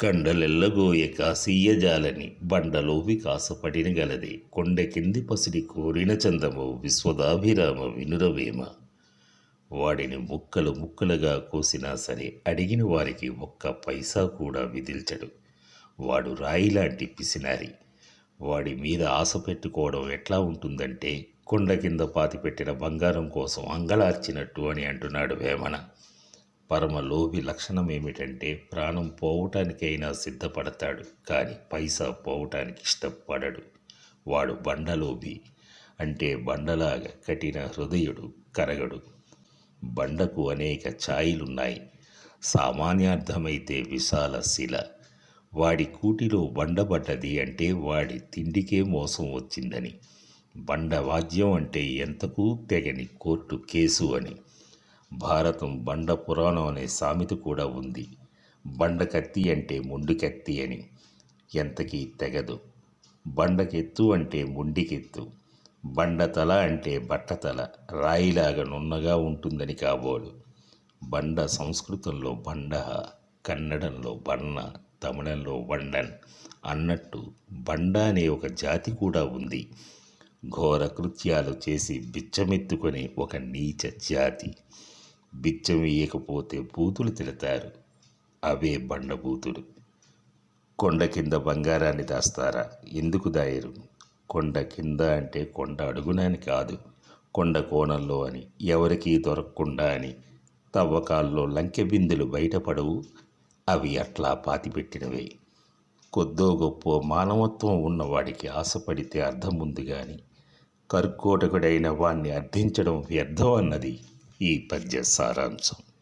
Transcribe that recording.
కండలెల్లగోయ కాసీయజాలని బండలో వికాసపడిన గలది. కొండ కింది పసిడి కోరిన చందము విశ్వదాభిరామ వినురవేమ. వాడిని ముక్కలు ముక్కలుగా కోసినా సరే అడిగిన వారికి ఒక్క పైసా కూడా విధిల్చడు. వాడు రాయి లాంటి పిసినారి. వాడి మీద ఆశ పెట్టుకోవడం ఎట్లా ఉంటుందంటే కొండ కింద పాతిపెట్టిన బంగారం కోసం అంగళార్చినట్టు అని అంటున్నాడు వేమన. పరమలోభి లక్షణం ఏమిటంటే ప్రాణం పోవటానికైనా సిద్ధపడతాడు కానీ పైసా పోవటానికి ఇష్టపడడు. వాడు బండలోభి అంటే బండలాగా కఠిన హృదయుడు కరగడు. బండకు అనేక ఛాయిలున్నాయి. సామాన్యార్థమైతే విశాల శిల. వాడి కూటిలో బండబడ్డది అంటే వాడి తిండికే మోసం వచ్చిందని. బండ వాద్యం అంటే ఎంతకు తెగని కోర్టు కేసు అని. భారతం బండ పురాణం అనే సామెత కూడా ఉంది. బండ కత్తి అంటే ముండు కత్తి అని. ఎంతకీ తెగదు. బండకెత్తు అంటే ముండికెత్తు. బండ తల అంటే బట్టతల రాయిలాగా నున్నగా ఉంటుందని కాబోలు. బండ సంస్కృతంలో బండ కన్నడంలో బన్న తమిళంలో బండన్ అన్నట్టు బండ అనే ఒక జాతి కూడా ఉంది. ఘోర కృత్యాలు చేసి బిచ్చమెత్తుకొని ఒక నీచ జాతి. బిచ్చం ఇయ్యకపోతే బూతులు తిడతారు. అవే బండబూతులు. కొండ కింద బంగారాన్ని దాస్తారా? ఎందుకు దాయరు? కొండ కింద అంటే కొండ అడుగునని కాదు. కొండ కోణంలో అని ఎవరికీ దొరకకుండా అని. తవ్వకాల్లో లంకె బిందులు బయటపడవు అవి అట్లా పాతిపెట్టినవే. కొద్దో గొప్ప మానవత్వం ఉన్నవాడికి ఆశపడితే అర్థం ఉంది కానీ కర్కోటకుడైన వాణ్ణి అర్థించడం వ్యర్థం అన్నది. ఈ పద్య సారాంశం.